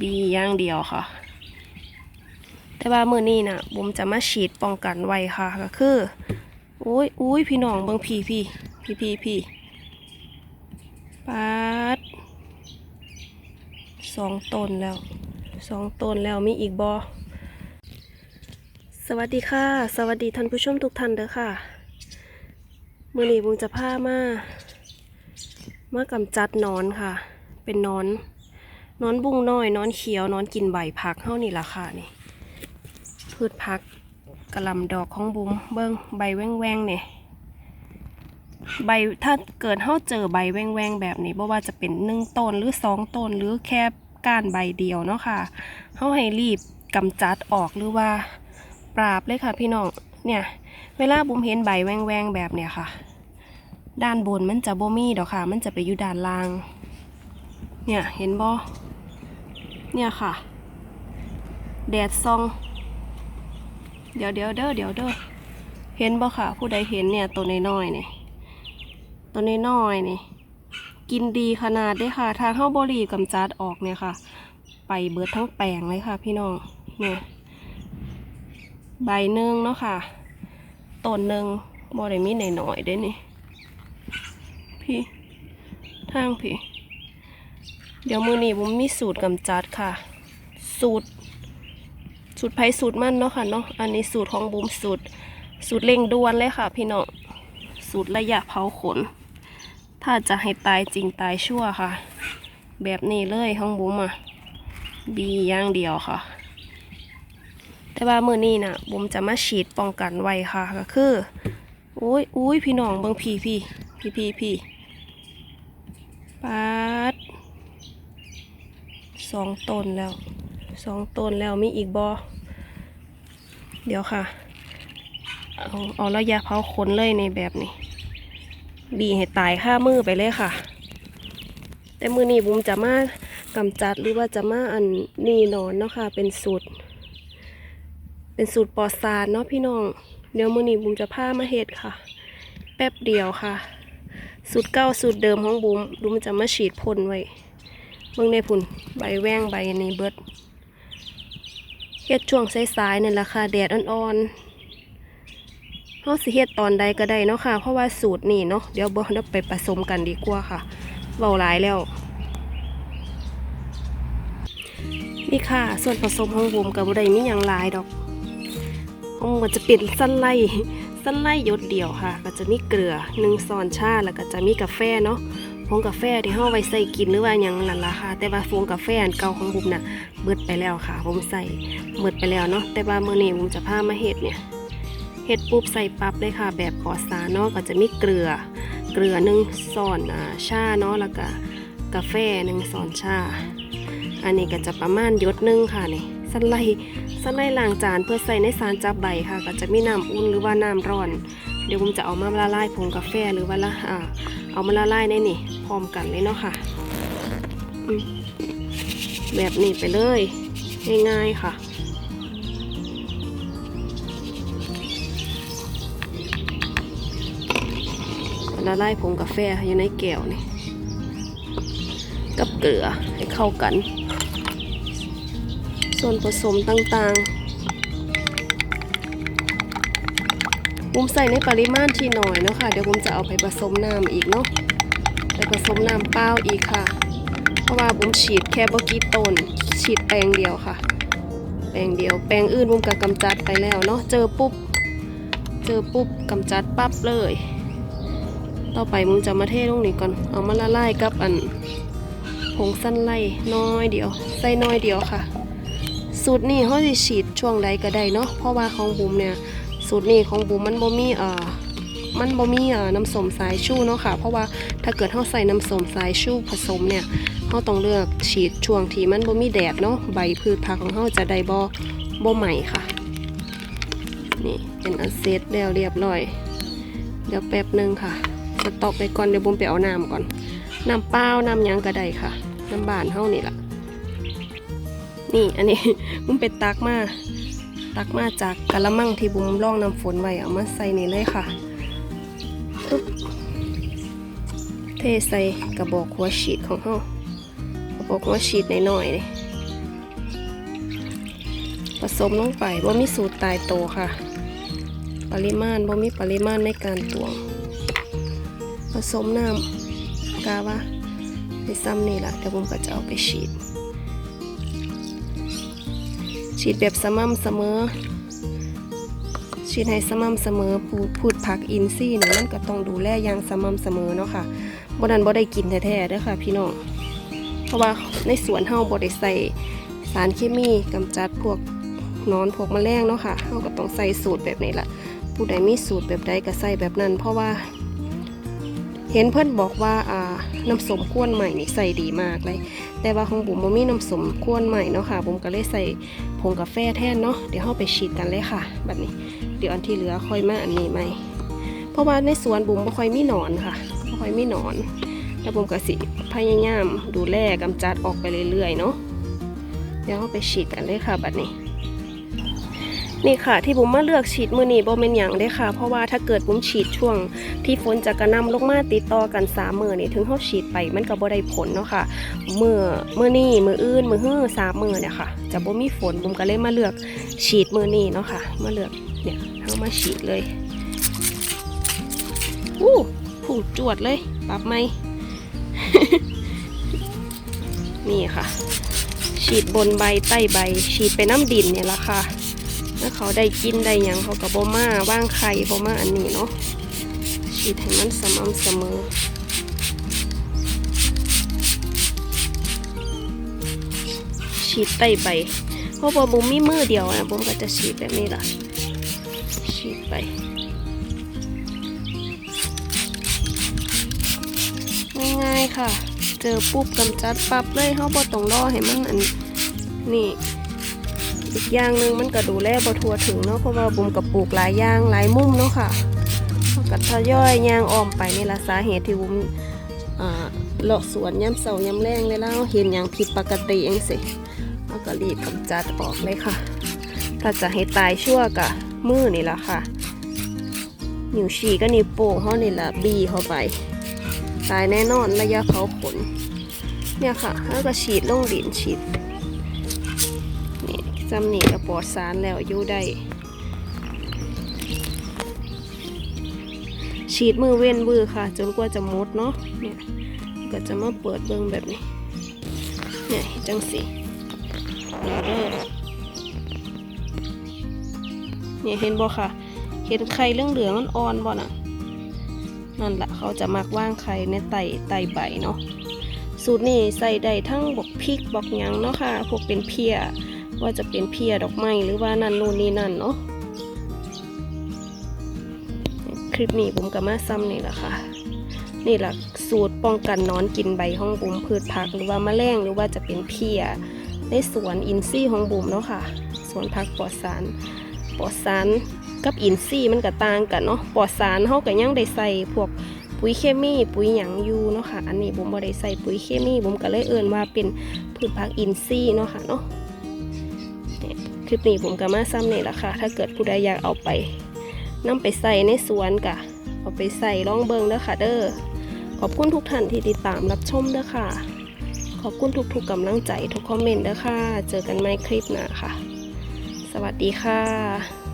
บีอย่างเดียวค่ะ แต่ว่ามือนี้น่ะบุมจะมาฉีดป้องกันไว้ค่ะก็คืออุ้ยอุ้ยพี่น้องเบิ่งพี่พี่พี่พี่พี่ปาดสองต้นแล้วสองต้นแล้วมีอีกบอสวัสดีค่ะ สวัสดีท่านผู้ชมทุกท่านเด้อค่ะมือนี้บุมจะพามา มากำจัดนอนค่ะ เป็นนอน นอนบุ้งน้อยนอนเขียวนอนกินใบผักเท่านี่ละค่ะนี่ พืชผักกระลำดอกของบุ้มเบิ้งใบแว่งแวงเนี่ยใบถ้าเกิดเฮาเจอใบแว่งแวงแบบนี้บ่ว่าจะเป็นหนึ่งต้นหรือสองต้นหรือแค่ก้านใบเดียวเนาะค่ะเฮาให้รีบกำจัดออกหรือว่าปราบเลยค่ะพี่น้องเนี่ย เวลาบุ้มเห็นใบแว่งแวงแบบเนี่ยค่ะ ด้านบนมันจะบ่มีดอกค่ะ มันจะไปอยู่ด้านล่าง เนี่ยเห็นบ่ เนี่ยค่ะ แดดซอง เดี๋ยวเดี๋ยวเด้อเดี๋ยวเด้อเห็นบ่ค่ะ ผู้ใดเห็นเนี่ยตัวน้อยๆนี่ตัวน้อยๆนี่ กินดีขนาดได้ค่ะ ทางเข้าบรีกำจัดออกเนี่ยค่ะ ไปเบิดทั้งแปลงเลยค่ะ พี่น้องเนี่ยใบหนึ่งเนาะค่ะต้นหนึ่งบ่ได้มีหน่อยๆเด้นี่พี่ทางพี่ เดี๋ยวมือนี้ผมมีสูตรกำจัดค่ะ สูตร สูตรไผ่สูตรมันเนาะค่ะเนาะอันนี้สูตรของบุมสูตร สูตรเร่งด่วนเลยค่ะ พี่น้องสูตรระยะเผาขน ถ้าจะให้ตายจริงตายชั่วค่ะ แบบนี้เลยของบุมอะบีอย่างเดียวค่ะ แต่ว่ามือนี้น่ะบุมจะมาฉีดป้องกันไว้ค่ะก็คืออุ้ยอุ้ยพี่น้องเบิ่งพี่พี่พี่พี่พี่ปาด สองต้นแล้วสองต้นแล้วมีอีกบอเดี๋ยวค่ะ เอาเอาระยะเผาขนเลยในแบบนี้ บีให้ตายค่ามือไปเลยค่ะ แต่มือนี้บุมจะมากำจัดหรือว่าจะมาอันนี่นอนเนาะค่ะ เป็นสูตร เป็นสูตรปอดสารเนาะพี่น้อง เดี๋ยวมือนี้บุมจะพามาเฮ็ดค่ะ แป๊บเดียวค่ะ สูตรเก้าสูตรเดิมของบุมบุมจะมาฉีดพ่นไว้ เบิ่งในพุ่นใบแว่งใบนี้เบิดเฮ็ดช่วงสายๆนี่แหละค่ะแดดอ่อนๆเฮาสิเฮ็ดตอนใดก็ได้เนาะค่ะ เพราะว่าสูตรนี่เนาะเดี๋ยวบ่เดี๋ยวไปผสมกันดีกว่าค่ะเว้าหลายแล้วนี่ค่ะ ส่วนผสมของผมกับบ่ได้มีหยังหลายดอกของมันจะเป็นสั้นไล่สั้นไล่ยดเดียวค่ะ ก็จะมีเกลือหนึ่งซอนชาแล้วก็จะมีกาแฟเนาะ ผงกาแฟที่เฮาไว้ใส่กินหรือว่าหยังนั่นล่ะค่ะ แต่ว่าฟงกาแฟอันเก่าของผมน่ะเบิดไปแล้วค่ะ ผมใส่หมดไปแล้วเนาะแต่ว่ามื้อนี้ผมจะพามาเฮ็ดเนี่ยเฮ็ดปุ๊บใส่ปั๊บเลยค่ะ แบบปลอดสารเนาะก็จะมีเกลือ เกลือหนึ่งส่อนอ่าชาเนาะแล้วก็กาแฟหนึ่งส่อนชา อันนี้ก็จะประมาณหยดหนึงค่ะนี่สไลด์สไลด์ล้างจานเพื่อใส่ในสารจับใบค่ะ ก็จะมีน้ำอุ่นหรือว่าน้ำร้อน เดี๋ยวผมจะเอามาละลายผงกาแฟหรือว่าละอ่า เอามาละลายในนี่พร้อมกันเลยเนาะค่ะ แบบนี้ไปเลย ง่ายๆค่ะละลายผงกาแฟอยู่ในแก้วนี่ กับเกลือให้เข้ากัน ส่วนผสมต่างๆ ผมใส่ในปริมาณที่น้อยเนาะค่ะเดี๋ยวผมจะเอาไปผสมน้ำอีกเนาะไปผสมน้ำเปล่าอีกค่ะ เพราะว่าผมฉีดแค่บกี่ต้น ฉีดแปลงเดียวค่ะ แปลงเดียว แปลงอื่นผมก็กำจัดไปแล้วเนาะเจอปุ๊บ เจอปุ๊บกำจัดปั๊บเลย ต่อไปมึงจะมาเทลงนี่ก่อนเอามาละลายกับอันผงสั้นไล่น้อยเดียว ใส่น้อยเดียวค่ะ สูตรนี้เขาจะฉีดช่วงใดก็ได้เนาะเพราะว่าของบุมเนี่ย สูตรนี้ของบุมมันบ่มีเอ่อมันบ่มีเอ่อน้ำส้มสายชูเนาะค่ะ เพราะว่าถ้าเกิดเขาใส่น้ำส้มสายชูผสมเนี่ยเขาต้องเลือกฉีดช่วงที่มันบ่มีแดดเนาะใบพืชผักของเขาจะได้บ่บ่ใหม่ค่ะ นี่เป็นอันเซตแล้วเรียบร้อย เดี๋ยวแป๊บหนึงค่ะสต็อกไปก่อนเดี๋ยวบุมไปเอาน้ำก่อนน้ำเปล่าน้ำยังก็ได้ค่ะน้ำบานเฮานี่ละนี่อันนี้บุมไปตักมา ตักมาจากกะละมังที่บุมร่องน้ำฝนไว้เอามาใส่นี่เลยค่ะปึ๊บเทใส่กระบอกหัวฉีดของเฮากระบอกหัวฉีดหน่อยๆนี่สมลงไปบ่มีสูตรตายโตค่ะ ปริมาณบ่มีปริมาณในการตวง ผสมน้ำกาว่าในซ้ำนี่แหละเดี๋ยวผมก็จะเอาไปฉีด ฉีดแบบสม่ำเสมอ ฉีดให้สม่ำเสมอพูดพูดผักอินทรีย์นี่มันก็ต้องดูแลอย่างสม่ำเสมอเนาะค่ะบ่นั้นบ่ได้กินแท้ๆเด้อค่ะ พี่น้อง เพราะว่าในสวนเฮาบ่ได้ใส่สารเคมีกำจัดพวกนอนพวกแมลงเนาะค่ะเฮาก็ต้องใส่สูตรแบบนี้ละผู้ใดมีสูตรแบบใดก็ใส่แบบนั้น เพราะว่า เห็นเพื่อนบอกว่าอ่าน้ำสมข้วนใหม่นี่ใส่ดีมากเลย แต่ว่าของบุ๋มบ่มีน้ำสมข้วนใหม่เนาะค่ะบุ๋มก็เลยใส่ งกาแฟแทนเนาะเดี๋ยวเราไปฉีดกันเลยค่ะ แบบนี้ เดี๋ยวอันที่เหลือค่อยมาอันนี้ไหมเพราะว่าในสวนบุ๋มบ่ค่อยมีหนอนค่ะบ่ค่อยมีหนอน แล้วบุ๋มก็สิพยายามดูแลกำจัดออกไปเรื่อยๆเนาะเดี๋ยวเราไปฉีดกันเลยค่ะแบบนี้ นี่ค่ะ ที่บุ๋มมาเลือกฉีดมือนี้บ่เป็นอย่างได้ค่ะ เพราะว่าถ้าเกิดบุ๋มฉีดช่วง ที่ฝนจะกระนำลงมาติดต่อกันสามมือนี่ถึงเขาฉีดไปมันก็บ่ได้ผลเนาะค่ะมือมือนี่มืออื่นมือฮื้อสามมือเนี่ยค่ะ จะบ่มีฝนบุ๋มก็เลยมาเลือกฉีดมือนี่เนาะค่ะมาเลือกเนี่ยเอามาฉีดเลยอู้ผูดจวดเลยปรับไหมนี่ค่ะ ฉีดบนใบใต้ใบ ฉีดไปน้ำดินเนี่ยละค่ะ ถ้าเขาได้กินได้ยังเขากับโบมาว่างไข่โบมาอันนี้เนาะฉีดให้มันสม่ำเสมอฉีดใต้ใบเพราะว่าบุมมีมือเดียวนะบุมก็จะฉีดแบบนี้ล่ะฉีดไปง่ายๆค่ะ เจอปุ๊บกำจัดปั๊บเลยเขาบ่ต้องรอให้มันอันนี่ อีกอย่างหนึ่งมันก็ดูแลบ่ทั่วถึงเนาะเพราะว่าบุมกับปลูกหลายอย่างหลายมุมเนาะค่ะก็ทยอยย่างอ้อมไปนี่ละสาเหตุที่บุมอ่าเลาะสวนย้ำเสาย้ำแรงเลยแล้วเห็นอย่างผิดปกติเองสิเราก็รีบกำจัดออกเลยค่ะ ถ้าจะให้ตายชั่วกะมือนี่ละค่ะ นิ้วชี้ก็นิ้วโป้งเขานี่ละบีเข้าไป ตายแน่นอนระยะเผาขนเนี่ยค่ะแล้วก็ฉีดลงดินฉีด จำนี่ก็ปลอดสารแล้วอยู่ได้ฉีดมือเว้นมือค่ะ จนกว่าจะหมดเนาะเนี่ยก็จะมาเปิดเบิ้งแบบนี้เนี่ยจังสีเนี่ยเห็นบ่ค่ะ เห็นไข่เรื่องเหลืองอ่อนๆบ่น่ะนั่นแหละเขาจะมักว่างไข่ในไตไตใบเนาะสูตรนี้ใส่ได้ทั้งบกพริกบกยังเนาะค่ะพวกเป็นเพีย ว่าจะเป็นเพียดอกไม้หรือว่านั่นนู่นนี่นั่นเนาะคลิปนี้ผมกับมาซ้ำนี่แหละค่ะ นี่แหละสูตรป้องกันนอนกินใบของบุ๋มพืชผักหรือว่าแมลงหรือว่าจะเป็นเพียในสวนอินทรีย์ของบุ๋มเนาะค่ะสวนผักปลอดสารปลอดสารกับอินทรีย์มันก็ต่างกันเนาะปลอดสารเขาก็ยังได้ใส่พวกปุ๋ยเคมีปุ๋ยหยังอยู่เนาะค่ะ อันนี้บุ๋มบ่ได้ใส่ปุ๋ยเคมีบุ๋มก็เลยเอิ่นว่าเป็นพืชผักอินทรีย์เนาะค่ะเนาะ คลิปนี้ผมก็มาซ้ำนี่แหละค่ะ ถ้าเกิดผู้ใดอยากเอาไปนำไปใส่ในสวนกะเอาไปใส่ร่องเบิงเด้อค่ะ เด้อขอบคุณทุกท่านที่ติดตามรับชมเด้อค่ะ ขอบคุณทุกๆกำลังใจทุกคอมเมนต์เด้อค่ะ เจอกันใหม่คลิปหน้าค่ะ สวัสดีค่ะ